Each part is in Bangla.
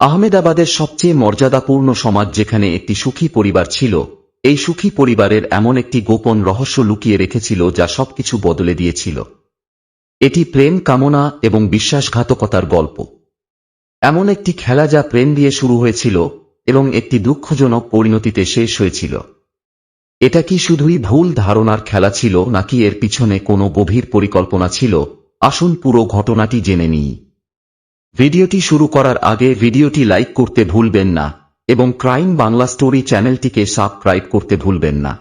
আহমেদাবাদের সবচেয়ে মর্যাদাপূর্ণ সমাজ যেখানে একটি সুখী পরিবার ছিল, এই সুখী পরিবারের এমন একটি গোপন রহস্য লুকিয়ে রেখেছিল যা সবকিছু বদলে দিয়েছিল। এটি প্রেম কামনা এবং বিশ্বাসঘাতকতার গল্প। এমন একটি খেলা যা প্রেম দিয়ে শুরু হয়েছিল এবং একটি দুঃখজনক পরিণতিতে শেষ হয়েছিল। এটা কি শুধুই ভুল ধারণার খেলা ছিল নাকি এর পিছনে কোনো গভীর পরিকল্পনা ছিল? আসুন পুরো ঘটনাটি জেনে নিই। ভিডিওটি শুরু করার আগে ভিডিওটি লাইক করতে ভুলবেন না এবং ক্রাইম বাংলা স্টোরি চ্যানেলটিকে সাবস্ক্রাইব করতে ভুলবেন না।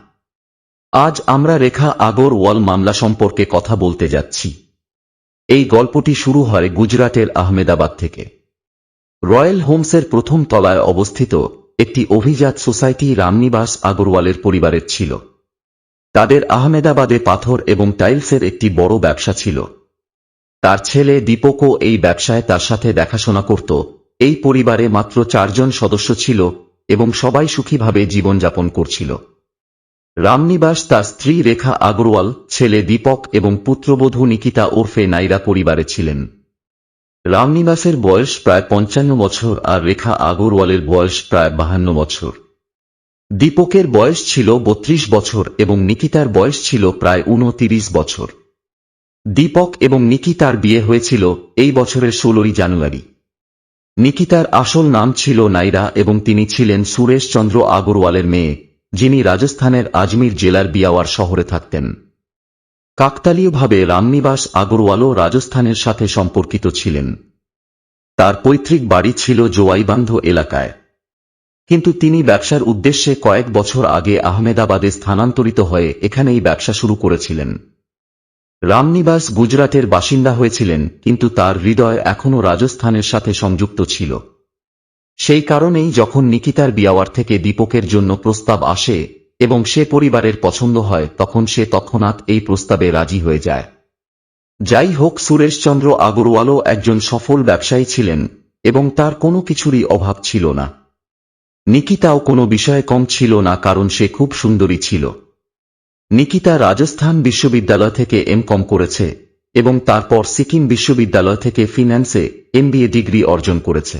আজ আমরা রেখা আগর ওয়াল মামলা সম্পর্কে কথা বলতে যাচ্ছি। এই গল্পটি শুরু হয় গুজরাটের আহমেদাবাদ থেকে। রয়্যাল হোমসের প্রথম তলায় অবস্থিত একটি অভিজাত সোসাইটি রামনিবাস আগরওয়ালের পরিবারের ছিল। তাদের আহমেদাবাদে পাথর এবং টাইলসের একটি বড় ব্যবসা ছিল। তার ছেলে দীপকও এই ব্যবসায় তার সাথে দেখাশোনা করত। এই পরিবারে মাত্র চারজন সদস্য ছিল এবং সবাই সুখীভাবে জীবনযাপন করছিল। রামনিবাস তার স্ত্রী রেখা আগরওয়াল, ছেলে দীপক এবং পুত্রবধূ নিকিতা ওরফে নাইরা পরিবারে ছিলেন। রামনিবাসের বয়স প্রায় পঞ্চান্ন বছর আর রেখা আগরওয়ালের বয়স প্রায় বাহান্ন বছর। দীপকের বয়স ছিল বত্রিশ বছর এবং নিকিতার বয়স ছিল প্রায় উনতিরিশ বছর। দীপক এবং নিকিতার বিয়ে হয়েছিল এই বছরের ষোলোই জানুয়ারি। নিকিতার আসল নাম ছিল নাইরা এবং তিনি ছিলেন সুরেশ চন্দ্র আগরওয়ালের মেয়ে, যিনি রাজস্থানের আজমির জেলার বিয়াওয়ার শহরে থাকতেন। কাকতালীয়ভাবে রামনিবাস আগরওয়ালও রাজস্থানের সাথে সম্পর্কিত ছিলেন। তার পৈতৃক বাড়ি ছিল জোয়াইবান্ধ এলাকায়। কিন্তু তিনি ব্যবসার উদ্দেশ্যে কয়েক বছর আগে আহমেদাবাদে স্থানান্তরিত হয়ে এখানেই ব্যবসা শুরু করেছিলেন। রামনিবাস গুজরাটের বাসিন্দা হয়েছিলেন, কিন্তু তার হৃদয় এখনও রাজস্থানের সাথে সংযুক্ত ছিল। সেই কারণেই যখন নিকিতার বিয়াওয়ার থেকে দীপকের জন্য প্রস্তাব আসে এবং সে পরিবারের পছন্দ হয়, তখন সে তৎক্ষণাৎ এই প্রস্তাবে রাজি হয়ে যায়। যাই হোক, সুরেশচন্দ্র আগরওয়ালও একজন সফল ব্যবসায়ী ছিলেন এবং তার কোনো কিছুরই অভাব ছিল না। নিকিতাও কোনো বিষয়ে কম ছিল না, কারণ সে খুব সুন্দরী ছিল। নিকিতা রাজস্থান বিশ্ববিদ্যালয় থেকে এম কম করেছে এবং তারপর সিকিম বিশ্ববিদ্যালয় থেকে ফিন্যান্সে এমবিএ ডিগ্রি অর্জন করেছে।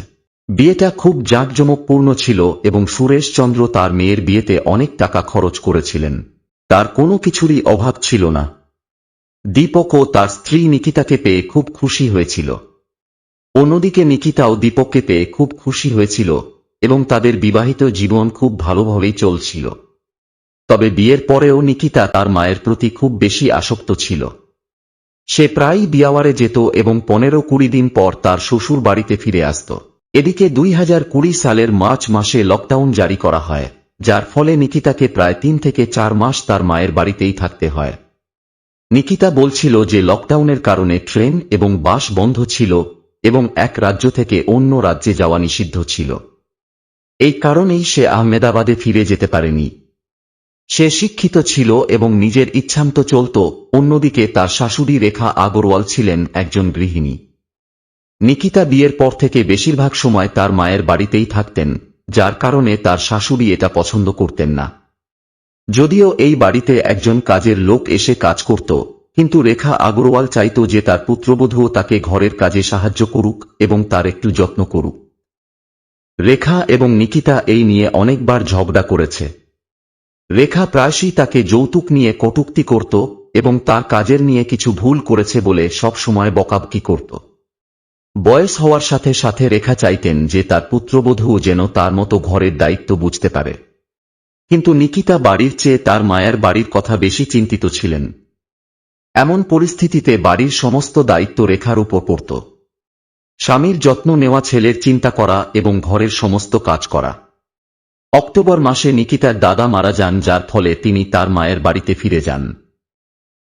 বিয়েটা খুব জাঁকজমকপূর্ণ ছিল এবং সুরেশচন্দ্র তার মেয়ের বিয়েতে অনেক টাকা খরচ করেছিলেন। তার কোনো কিছুরই অভাব ছিল না। দীপকও তার স্ত্রী নিকিতাকে পেয়ে খুব খুশি হয়েছিল। অন্যদিকে নিকিতাও দীপককে পেয়ে খুব খুশি হয়েছিল এবং তাদের বিবাহিত জীবন খুব ভালোভাবেই চলছিল। তবে বিয়ের পরেও নিকিতা তার মায়ের প্রতি খুব বেশি আসক্ত ছিল। সে প্রায়ই বিয়াওয়ারে যেত এবং পনেরো কুড়ি দিন পর তার শ্বশুর বাড়িতে ফিরে আসত। এদিকে দুই হাজার কুড়ি সালের মার্চ মাসে লকডাউন জারি করা হয়, যার ফলে নিকিতাকে প্রায় তিন থেকে চার মাস তার মায়ের বাড়িতেই থাকতে হয়। নিকিতা বলছিল যে লকডাউনের কারণে ট্রেন এবং বাস বন্ধ ছিল এবং এক রাজ্য থেকে অন্য রাজ্যে যাওয়া নিষিদ্ধ ছিল। এই কারণেই সে আহমেদাবাদে ফিরে যেতে পারেনি। সে শিক্ষিত ছিল এবং নিজের ইচ্ছান্ত চলত, অন্যদিকে তার শাশুড়ি রেখা আগরওয়াল ছিলেন একজন গৃহিণী। নিকিতা বিয়ের পর থেকে বেশিরভাগ সময় তার মায়ের বাড়িতেই থাকতেন, যার কারণে তার শাশুড়ি এটা পছন্দ করতেন না। যদিও এই বাড়িতে একজন কাজের লোক এসে কাজ করত, কিন্তু রেখা আগরওয়াল চাইত যে তার পুত্রবধূও তাকে ঘরের কাজে সাহায্য করুক এবং তার একটু যত্ন করুক। রেখা এবং নিকিতা এই নিয়ে অনেকবার ঝগড়া করেছে। রেখা প্রায়শই তাকে যৌতুক নিয়ে কটুক্তি করত এবং তার কাজের নিয়ে কিছু ভুল করেছে বলে সব সময় বকাবকি করত। বয়স হওয়ার সাথে সাথে রেখা চাইতেন যে তার পুত্রবধূ যেন তার মতো ঘরের দায়িত্ব বুঝতে পারে। কিন্তু নিকিতা বাড়ির চেয়ে তার মায়ের বাড়ির কথা বেশি চিন্তিত ছিলেন। এমন পরিস্থিতিতে বাড়ির সমস্ত দায়িত্ব রেখার উপর পড়ত। স্বামীর যত্ন নেওয়া, ছেলের চিন্তা করা এবং ঘরের সমস্ত কাজ করা। অক্টোবর মাসে নিকিতার দাদা মারা যান, যার ফলে তিনি তার মায়ের বাড়িতে ফিরে যান।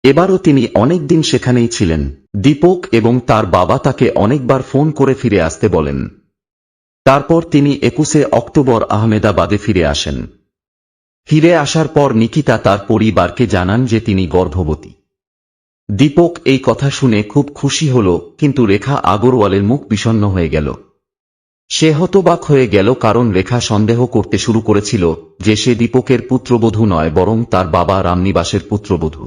এবারও তিনি অনেক দিন সেখানেই ছিলেন। দীপক এবং তার বাবা তাকে অনেকবার ফোন করে ফিরে আসতে বলেন। তারপর তিনি একুশে অক্টোবর আহমেদাবাদে ফিরে আসেন। ফিরে আসার পর নিকিতা তার পরিবারকে জানান যে তিনি গর্ভবতী। দীপক এই কথা শুনে খুব খুশি হল, কিন্তু রেখা আগরওয়ালের মুখ বিষণ্ণ হয়ে গেল। সে হতবাক হয়ে গেল কারণ রেখা সন্দেহ করতে শুরু করেছিল যে সে দীপকের পুত্রবধূ নয়, বরং তার বাবা রামনিবাসের পুত্রবধূ।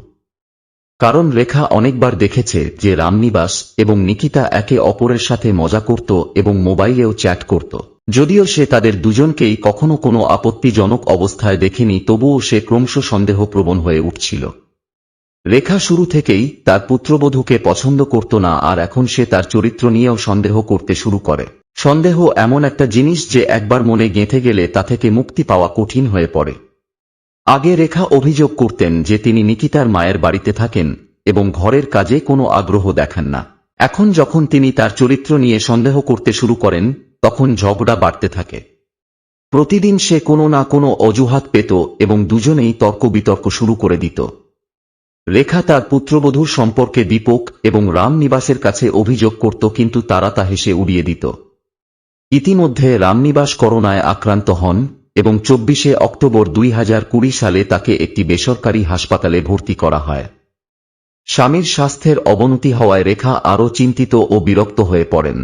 কারণ রেখা অনেকবার দেখেছে যে রামনিবাস এবং নিকিতা একে অপরের সাথে মজা করত এবং মোবাইলেও চ্যাট করত। যদিও সে তাদের দুজনকেই কখনো কোনো আপত্তিজনক অবস্থায় দেখেনি, তবুও সে ক্রমশ সন্দেহ প্রবণ হয়ে উঠছিল। রেখা শুরু থেকেই তার পুত্রবধূকে পছন্দ করত না, আর এখন সে তার চরিত্র নিয়েও সন্দেহ করতে শুরু করে। সন্দেহ এমন একটা জিনিস যে একবার মনে গেঁথে গেলে তা থেকে মুক্তি পাওয়া কঠিন হয়ে পড়ে। আগে রেখা অভিযোগ করতেন যে তিনি নিকিতার মায়ের বাড়িতে থাকেন এবং ঘরের কাজে কোনো আগ্রহ দেখান না। এখন যখন তিনি তার চরিত্র নিয়ে সন্দেহ করতে শুরু করেন, তখন ঝগড়া বাড়তে থাকে। প্রতিদিন সে কোনো না কোনো অজুহাত পেত এবং দুজনেই তর্ক বিতর্ক শুরু করে দিত। রেখা তার পুত্রবধূর সম্পর্কে দীপক এবং রামনিবাসের কাছে অভিযোগ করত কিন্তু তারা তা হেসে উড়িয়ে দিত। ইতিমধ্যে রামনিবাস করোনায় আক্রান্ত হন এবং চব্বিশে অক্টোবর দুই হাজার কুড়ি সালে তাকে একটি বেসরকারি হাসপাতালে ভর্তি করা হয়। স্বামীর স্বাস্থ্যের অবনতি হওয়ায় রেখা আরও চিন্তিত ও বিরক্ত হয়ে পড়েন।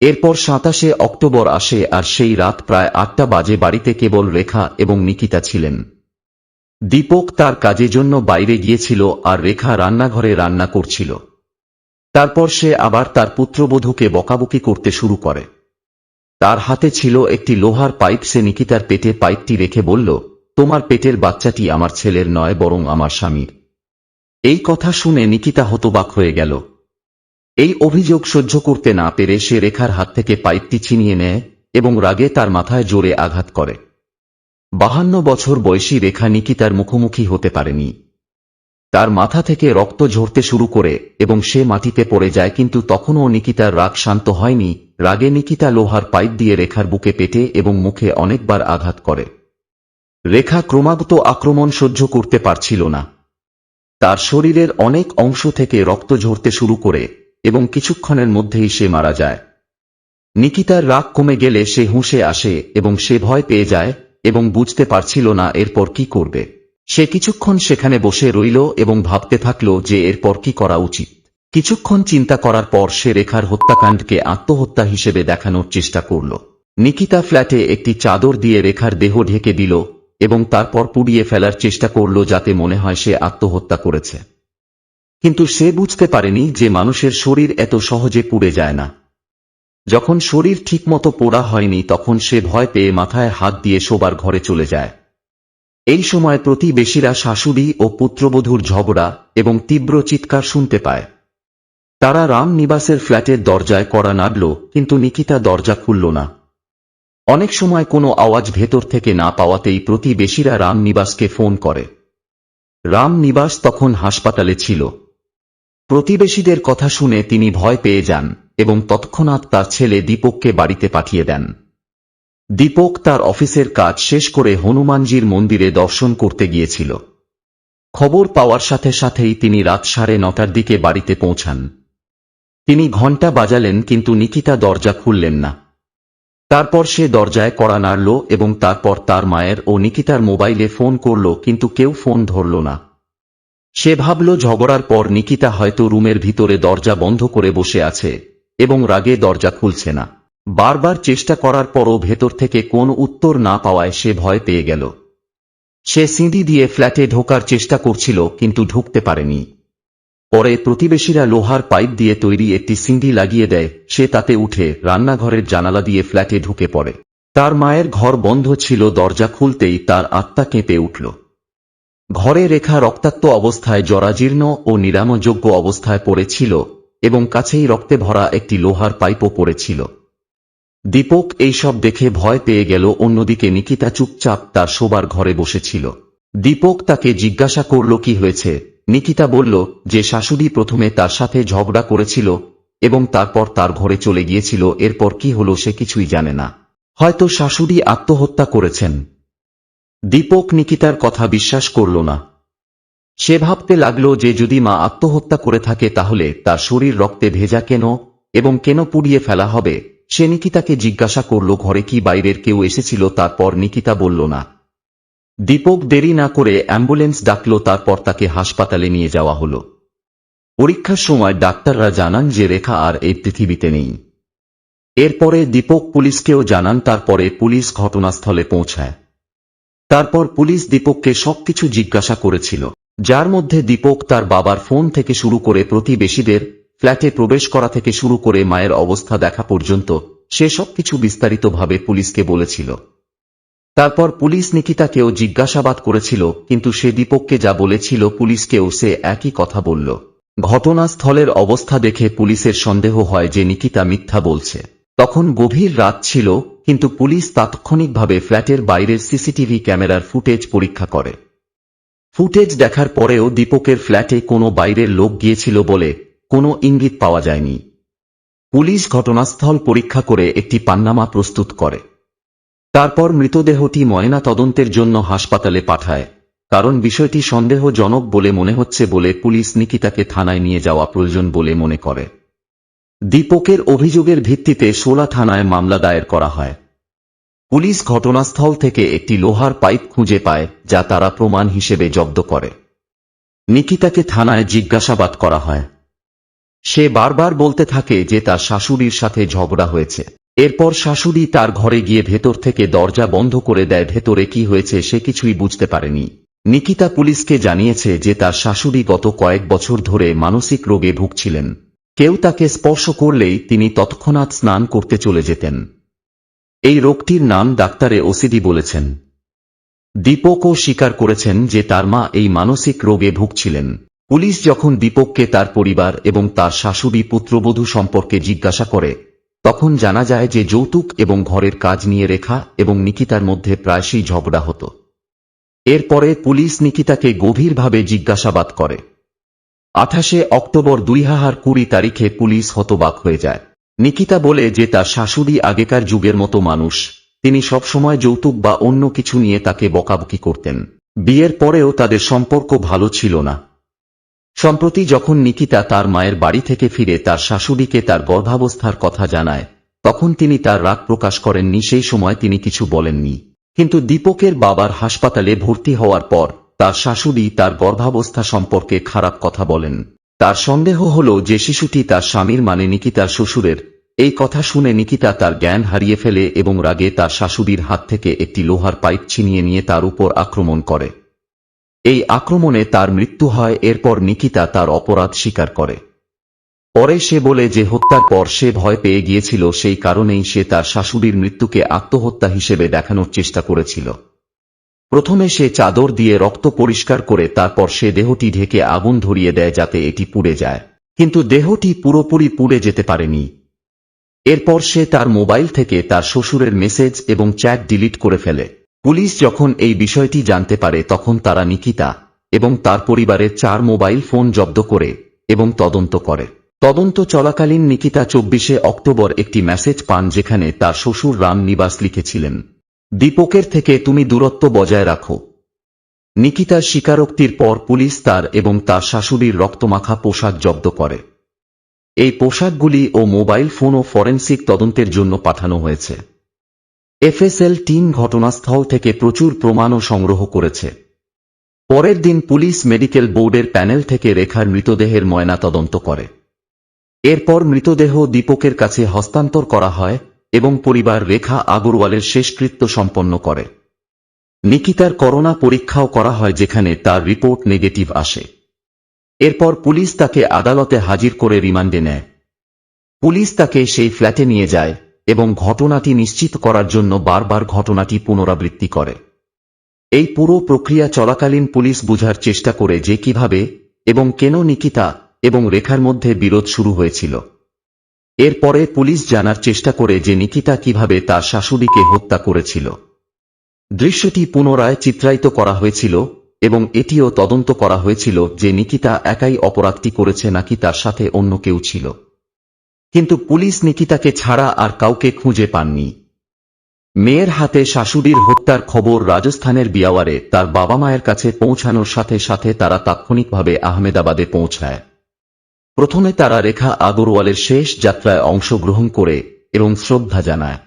এরপর সাতাশে অক্টোবর আসে আর সেই রাত প্রায় আটটা বাজে বাড়িতে কেবল রেখা এবং নিকিতা ছিলেন। দীপক তার কাজের জন্য বাইরে গিয়েছিল আর রেখা রান্নাঘরে রান্না করছিল। তারপর সে আবার তার পুত্রবধূকে বকাবকি করতে শুরু করে। তার হাতে ছিল একটি লোহার পাইপ। সে নিকিতার পেটে পাইপটি রেখে বলল, তোমার পেটের বাচ্চাটি আমার ছেলের নয়, বরং আমার স্বামীর। এই কথা শুনে নিকিতা হতবাক হয়ে গেল। এই অভিযোগ সহ্য করতে না পেরে সে রেখার হাত থেকে পাইপটি ছিনিয়ে নেয় এবং রাগে তার মাথায় জোরে আঘাত করে। বাহান্ন বছর বয়সী রেখা নিকিতার মুখোমুখি হতে পারেনি। তার মাথা থেকে রক্ত ঝরতে শুরু করে এবং সে মাটিতে পড়ে যায়, কিন্তু তখনও নিকিতার রাগ শান্ত হয়নি। রাগে নিকিতা লোহার পাইপ দিয়ে রেখার বুকে পেটে এবং মুখে অনেকবার আঘাত করে। রেখা ক্রমাগত আক্রমণ সহ্য করতে পারছিল না। তার শরীরের অনেক অংশ থেকে রক্ত ঝরতে শুরু করে এবং কিছুক্ষণের মধ্যেই সে মারা যায়। নিকিতার রাগ কমে গেলে সে হুঁশে আসে এবং সে ভয় পেয়ে যায় এবং বুঝতে পারছিল না এরপর কি করবে। সে কিছুক্ষণ সেখানে বসে রইল এবং ভাবতে থাকল যে এরপর কি করা উচিত। কিছুক্ষণ চিন্তা করার পর সে রেখার হত্যাকাণ্ডকে আত্মহত্যা হিসেবে দেখানোর চেষ্টা করল। নিকিতা ফ্ল্যাটে একটি চাদর দিয়ে রেখার দেহ ঢেকে দিল এবং তারপর পুড়িয়ে ফেলার চেষ্টা করল যাতে মনে হয় সে আত্মহত্যা করেছে। কিন্তু সে বুঝতে পারেনি যে মানুষের শরীর এত সহজে পুড়ে যায় না। যখন শরীর ঠিকমতো পোড়া হয়নি তখন সে ভয় পেয়ে মাথায় হাত দিয়ে শোবার ঘরে চলে যায়। এই সময় প্রতিবেশীরা শাশুড়ি ও পুত্রবধূর ঝগড়া এবং তীব্র চিৎকার শুনতে পায়। তারা রাম নিবাসের ফ্ল্যাটের দরজায় করা নাড়ল, কিন্তু নিকিতা দরজা খুলল না। অনেক সময় কোনো আওয়াজ ভেতর থেকে না পাওয়াতেই প্রতিবেশীরা রাম নিবাসকে ফোন করে। রাম নিবাস তখন হাসপাতালে ছিল। প্রতিবেশীদের কথা শুনে তিনি ভয় পেয়ে যান এবং তৎক্ষণাৎ তার ছেলে দীপককে বাড়িতে পাঠিয়ে দেন। দীপক তার অফিসের কাজ শেষ করে হনুমানজির মন্দিরে দর্শন করতে গিয়েছিল। খবর পাওয়ার সাথে সাথেই তিনি রাত সাড়ে নটার দিকে বাড়িতে পৌঁছান। তিনি ঘণ্টা বাজালেন কিন্তু নিকিতা দরজা খুললেন না। তারপর সে দরজায় কড়া নাড়ল এবং তারপর তার মায়ের ও নিকিতার মোবাইলে ফোন করল কিন্তু কেউ ফোন ধরল না। সে ভাবল ঝগড়ার পর নিকিতা হয়তো রুমের ভিতরে দরজা বন্ধ করে বসে আছে এবং রাগে দরজা খুলছে না। বারবার চেষ্টা করার পরও ভেতর থেকে কোন উত্তর না পাওয়ায় সে ভয় পেয়ে গেল। সে সিঁড়ি দিয়ে ফ্ল্যাটে ঢোকার চেষ্টা করছিল, কিন্তু ঢুকতে পারেনি। পরে প্রতিবেশীরা লোহার পাইপ দিয়ে তৈরি একটি সিঁড়ি লাগিয়ে দেয়, সে তাতে উঠে রান্নাঘরের জানালা দিয়ে ফ্ল্যাটে ঢুকে পড়ে। তার মায়ের ঘর বন্ধ ছিল, দরজা খুলতেই তার আত্মা কেঁপে উঠল। ঘরে রেখা রক্তাক্ত অবস্থায় জরাজীর্ণ ও নিরামযোগ্য অবস্থায় পড়েছিল এবং কাছেই রক্তে ভরা একটি লোহার পাইপও পড়েছিল। দীপক এইসব দেখে ভয় পেয়ে গেল, অন্যদিকে নিকিতা চুপচাপ তার শোবার ঘরে বসেছিল। দীপক তাকে জিজ্ঞাসা করল, কি হয়েছে? নিকিতা বলল, যে শাশুড়ি প্রথমে তার সাথে ঝগড়া করেছিল এবং তারপর তার ঘরে চলে গিয়েছিল, এরপর কি হলো সে কিছুই জানে না। হয়তো শাশুড়ি আত্মহত্যা করেছেন। দীপক নিকিতার কথা বিশ্বাস করল না। সে ভাবতে লাগল যে যদি মা আত্মহত্যা করে থাকে তাহলে তার শরীর রক্তে ভেজা কেন এবং কেন পুড়িয়ে ফেলা হবে? সে নিকিতাকে জিজ্ঞাসা করল, ঘরে কি বাইরের কেউ এসেছিল? তারপর নিকিতা বলল, না। দীপক দেরি না করে অ্যাম্বুলেন্স ডাকল, তারপর তাকে হাসপাতালে নিয়ে যাওয়া হল। পরীক্ষার সময় ডাক্তাররা জানান যে রেখা আর এই পৃথিবীতে নেই। এরপরে দীপক পুলিশকেও জানান, তারপরে পুলিশ ঘটনাস্থলে পৌঁছায়। তারপর পুলিশ দীপককে সবকিছু জিজ্ঞাসা করেছিল, যার মধ্যে দীপক তার বাবার ফোন থেকে শুরু করে প্রতিবেশীদের ফ্ল্যাটে প্রবেশ করা থেকে শুরু করে মায়ের অবস্থা দেখা পর্যন্ত সে সবকিছু বিস্তারিতভাবে পুলিশকে বলেছিল। তারপর পুলিশ নিকিতাকেও জিজ্ঞাসাবাদ করেছিল, কিন্তু সে দীপককে যা বলেছিল পুলিশকেও সে একই কথা বলল। ঘটনাস্থলের অবস্থা দেখে পুলিশের সন্দেহ হয় যে নিকিতা মিথ্যা বলছে। তখন গভীর রাত ছিল, কিন্তু পুলিশ তাৎক্ষণিকভাবে ফ্ল্যাটের বাইরের সিসিটিভি ক্যামেরার ফুটেজ পরীক্ষা করে। ফুটেজ দেখার পরেও দীপকের ফ্ল্যাটে কোনো বাইরের লোক গিয়েছিল বলে কোনো ইঙ্গিত পাওয়া যায়নি। পুলিশ ঘটনাস্থল পরীক্ষা করে একটি পান্নামা প্রস্তুত করে। তারপর মৃতদেহটি ময়না তদন্তের জন্য হাসপাতালে পাঠায়, কারণ বিষয়টি সন্দেহজনক বলে মনে হচ্ছে বলে পুলিশ নিকিতাকে থানায় নিয়ে যাওয়া প্রয়োজন বলে মনে করে। দীপকের অভিযোগের ভিত্তিতে সোলা থানায় মামলা দায়ের করা হয়। পুলিশ ঘটনাস্থল থেকে একটি লোহার পাইপ খুঁজে পায়, যা তারা প্রমাণ হিসেবে জব্দ করে। নিকিতাকে থানায় জিজ্ঞাসাবাদ করা হয়। সে বারবার বলতে থাকে যে তার শাশুড়ির সাথে ঝগড়া হয়েছে। এরপর শাশুড়ি তার ঘরে গিয়ে ভেতর থেকে দরজা বন্ধ করে দেয়। ভেতরে কি হয়েছে সে কিছুই বুঝতে পারেনি। নিকিতা পুলিশকে জানিয়েছে যে তার শাশুড়ি গত কয়েক বছর ধরে মানসিক রোগে ভুগছিলেন। কেউ তাকে স্পর্শ করলেই তিনি তৎক্ষণাৎ স্নান করতে চলে যেতেন। এই রোগটির নাম ডাক্তারে ওসিডি বলেছেন। দীপকও স্বীকার করেছেন যে তার মা এই মানসিক রোগে ভুগছিলেন। পুলিশ যখন দীপককে তার পরিবার এবং তার শাশুড়ি পুত্রবধূ সম্পর্কে জিজ্ঞাসা করে, তখন জানা যায় যে যৌতুক এবং ঘরের কাজ নিয়ে রেখা এবং নিকিতার মধ্যে প্রায়শই ঝগড়া হতো। এরপরে পুলিশ নিকিতাকে গভীরভাবে জিজ্ঞাসাবাদ করে। আঠাশে অক্টোবর দুই হাজার কুড়ি তারিখে পুলিশ হতবাক হয়ে যায়। নিকিতা বলে যে তার শাশুড়ি আগেকার যুগের মতো মানুষ, তিনি সবসময় যৌতুক বা অন্য কিছু নিয়ে তাকে বকাবকি করতেন। বিয়ের পরেও তাদের সম্পর্ক ভালো ছিল না। সম্প্রতি যখন নিকিতা তার মায়ের বাড়ি থেকে ফিরে তার শাশুড়িকে তার গর্ভাবস্থার কথা জানায়, তখন তিনি তার রাগ প্রকাশ করেননি, সেই সময় তিনি কিছু বলেননি। কিন্তু দীপকের বাবার হাসপাতালে ভর্তি হওয়ার পর তার শাশুড়ি তার গর্ভাবস্থা সম্পর্কে খারাপ কথা বলেন। তার সন্দেহ হল যে শিশুটি তার স্বামীর মানে নিকিতার শ্বশুরের। এই কথা শুনে নিকিতা তার জ্ঞান হারিয়ে ফেলে এবং রাগে তার শাশুড়ির হাত থেকে একটি লোহার পাইপ ছিনিয়ে নিয়ে তার উপর আক্রমণ করে। এই আক্রমণে তার মৃত্যু হয়, এরপর নিকিতা তার অপরাধ স্বীকার করে। পরে সে বলে যে হত্যার পর সে ভয় পেয়ে গিয়েছিল, সেই কারণেই সে তার শাশুড়ির মৃত্যুকে আত্মহত্যা হিসেবে দেখানোর চেষ্টা করেছিল। প্রথমে সে চাদর দিয়ে রক্ত পরিষ্কার করে, তারপর সে দেহটি ঢেকে আগুন ধরিয়ে দেয় যাতে এটি পুড়ে যায়। কিন্তু দেহটি পুরোপুরি পুড়ে যেতে পারেনি। এরপর সে তার মোবাইল থেকে তার শ্বশুরের মেসেজ এবং চ্যাট ডিলিট করে ফেলে। পুলিশ যখন এই বিষয়টি জানতে পারে, তখন তারা নিকিতা এবং তার পরিবারের চার মোবাইল ফোন জব্দ করে এবং তদন্ত করে। তদন্ত চলাকালীন নিকিতা চব্বিশে অক্টোবর একটি মেসেজ পান যেখানে তার শ্বশুর রাম নিবাস লিখেছিলেন, দীপকের থেকে তুমি দূরত্ব বজায় রাখো। নিকিতার স্বীকারোক্তির পর পুলিশ তার এবং তার শাশুড়ির রক্তমাখা পোশাক জব্দ করে। এই পোশাকগুলি ও মোবাইল ফোনও ফরেন্সিক তদন্তের জন্য পাঠানো হয়েছে। এফএসএল টিম ঘটনাস্থল থেকে প্রচুর প্রমাণও সংগ্রহ করেছে। পরের দিন পুলিশ মেডিকেল বোর্ডের প্যানেল থেকে রেখার মৃতদেহের ময়না তদন্ত করে। এরপর মৃতদেহ দীপকের কাছে হস্তান্তর করা হয় এবং পরিবার রেখা আগরওয়ালের শেষকৃত্য সম্পন্ন করে। নিকিতার করোনা পরীক্ষাও করা হয় যেখানে তার রিপোর্ট নেগেটিভ আসে। এরপর পুলিশ তাকে আদালতে হাজির করে রিমান্ডে নেয়। পুলিশ তাকে সেই ফ্ল্যাটে নিয়ে যায় এবং ঘটনাটি নিশ্চিত করার জন্য বারবার ঘটনাটি পুনরাবৃত্তি করে। এই পুরো প্রক্রিয়া চলাকালীন পুলিশ বুঝার চেষ্টা করে যে কীভাবে এবং কেন নিকিতা এবং রেখার মধ্যে বিরোধ শুরু হয়েছিল। এরপরে পুলিশ জানার চেষ্টা করে যে নিকিতা কীভাবে তার শাশুড়িকে হত্যা করেছিল। দৃশ্যটি পুনরায় চিত্রায়িত করা হয়েছিল এবং এটিও তদন্ত করা হয়েছিল যে নিকিতা একাই অপরাধটি করেছে নাকি তার সাথে অন্য কেউ ছিল। কিন্তু পুলিশ নিকিতাকে ছাড়া আর কাউকে খুঁজে পাননি। মেয়ের হাতে শাশুড়ির হত্যার খবর রাজস্থানের বিয়াওয়ারে তার বাবা মায়ের কাছে পৌঁছানোর সাথে সাথে তারা তাৎক্ষণিকভাবে আহমেদাবাদে পৌঁছায়। প্রথমে তারা রেখা আগরওয়ালের শেষ যাত্রায় অংশগ্রহণ করে এবং শ্রদ্ধা জানায়।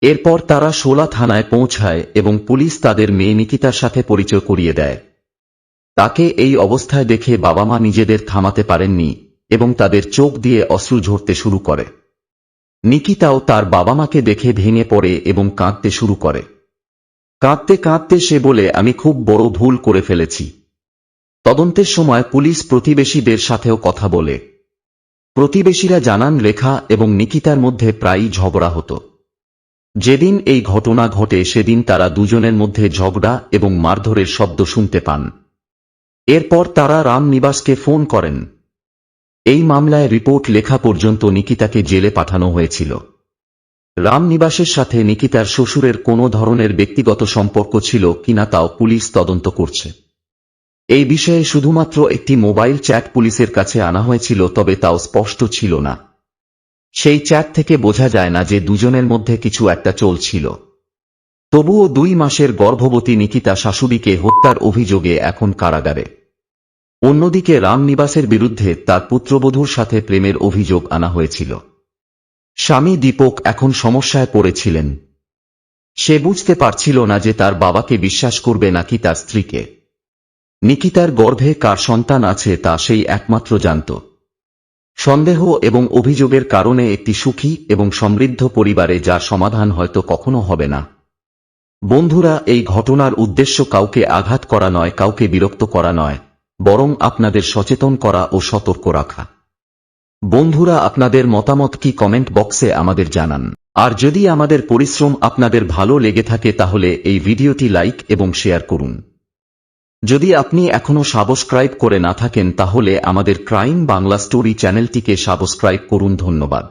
এরপর তারা সোলা থানায় পৌঁছায় এবং পুলিশ তাদের মেয়ে নিকিতার সাথে পরিচয় করিয়ে দেয়। তাকে এই অবস্থায় দেখে বাবা মা নিজেদের থামাতে পারেননি এবং তাদের চোখ দিয়ে অশ্রু ঝরতে শুরু করে। নিকিতাও তার বাবা মাকে দেখে ভেঙে পড়ে এবং কাঁদতে শুরু করে। কাঁদতে কাঁদতে সে বলে, আমি খুব বড় ভুল করে ফেলেছি। তদন্তের সময় পুলিশ প্রতিবেশীদের সাথেও কথা বলে। প্রতিবেশীরা জানান লেখা এবং নিকিতার মধ্যে প্রায়ই ঝগড়া হতো। যেদিন এই ঘটনা ঘটে, সেদিন তারা দুজনের মধ্যে ঝগড়া এবং মারধরের শব্দ শুনতে পান। এরপর তারা রামনিবাসকে ফোন করেন। এই মামলায় রিপোর্ট লেখা পর্যন্ত নিকিতাকে জেলে পাঠানো হয়েছিল। রামনিবাসের সাথে নিকিতার শ্বশুরের কোনো ধরনের ব্যক্তিগত সম্পর্ক ছিল কিনা তাও পুলিশ তদন্ত করছে। এই বিষয়ে শুধুমাত্র একটি মোবাইল চ্যাট পুলিশের কাছে আনা হয়েছিল, তবে তাও স্পষ্ট ছিল না। সেই চ্যাট থেকে বোঝা যায় না যে দুজনের মধ্যে কিছু একটা চলছিল। তবুও দুই মাসের গর্ভবতী নিকিতা শাশুড়িকে হত্যার অভিযোগে এখন কারাগারে। অন্যদিকে রামনিবাসের বিরুদ্ধে তার পুত্রবধূর সাথে প্রেমের অভিযোগ আনা হয়েছিল। স্বামী দীপক এখন সমস্যায় পড়েছিলেন। সে বুঝতে পারছিল না যে তার বাবাকে বিশ্বাস করবে নাকি তার স্ত্রীকে। নিকিতার গর্ভে কার সন্তান আছে তা সেই একমাত্র জানত। সন্দেহ এবং অভিযোগের কারণে একটি সুখী এবং সমৃদ্ধ পরিবারে যার সমাধান হয়তো কখনো হবে না। বন্ধুরা, এই ঘটনার উদ্দেশ্য কাউকে আঘাত করা নয়, কাউকে বিরক্ত করা নয়। বরং আপনাদের সচেতন করা ও সতর্ক রাখা। বন্ধুরা, আপনাদের মতামত কি কমেন্ট বক্সে আমাদের জানান। আর যদি আমাদের পরিশ্রম আপনাদের ভালো লেগে থাকে, তাহলে এই ভিডিওটি লাইক এবং শেয়ার করুন। যদি আপনি এখনও সাবস্ক্রাইব করে না থাকেন, তাহলে আমাদের ক্রাইম বাংলা স্টোরি চ্যানেলটিকে সাবস্ক্রাইব করুন। ধন্যবাদ।